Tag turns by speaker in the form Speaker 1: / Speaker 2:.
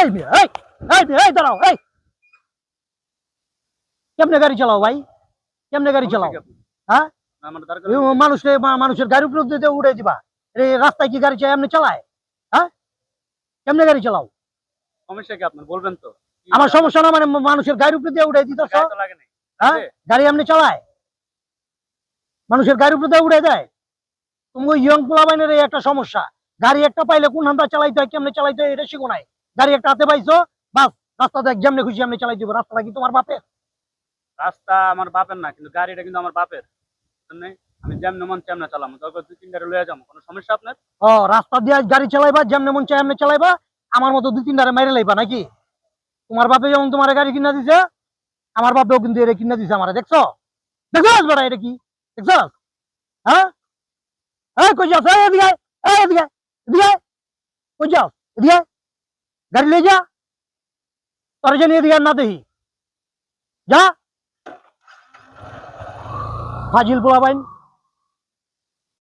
Speaker 1: এই এই এই এই দাঁড়াও এই কেমনে গাড়ি চালাও ভাই? কেমনে গাড়ি চালাও? হ্যাঁ
Speaker 2: আমার দরকার
Speaker 1: এই মানুষে মা- মানুষের গাড়ির উপর দিয়ে উড়ে দিবা। রাস্তায় কি গাড়ি চাই এমনি চালায়? হ্যাঁ কেমনে গাড়ি চালাও?
Speaker 2: সমস্যা কি আপনার? বলবেন তো।
Speaker 1: আমার সমস্যা না মানে মানুষের গাড়ির উপর দিয়ে উড়ে দিতেছ?
Speaker 2: গায়ে তো লাগে
Speaker 1: হ্যাঁ গাড়ি এমনি চালায়? মানুষের গাড়ির উপর দিয়ে উড়ে দেয়? তুমি ইয়ং পোলাবাইনের এই একটা সমস্যা। গাড়ি একটা পাইলে কোন হান্দা চালাইতে হয় কেমনে চালাইতে হয় এটা শিখো নাই। গাড়ি একটা হাতে পাইছো বাস রাস্তা দেখ যেমনি খুশি এমনি চালাই দিব। রাস্তাটা কি তোমার বাপের?
Speaker 2: রাস্তা আমার বাপের না কিন্তু গাড়িটা কিন্তু আমার বাপের। আমি যেমন মন তেমন চালাম। দুই তিন লয়ে যাব কোনো সমস্যা আপনার?
Speaker 1: ও রাস্তা দিয়ে গাড়ি চালাইবা যেমনি মন চাই এমনি চালাইবা আমার মতো দুই তিনটারে মাইরে লাইবা নাকি? তোমার বাপে যেমন তোমার গাড়ি কিনা দিছে আমার বাপেও কিন্তু এটা কিনা দিছে আমার দেখছ? দেখছ বেড়া এটা কি? দেখছ হ্যাঁ? এই কই যাস? এদিকে এদিকে এদিকে কই যাস? এদিকে घर ले जा। अर्जन ये दिया ना दही। जा। हाजिल बुआ भाई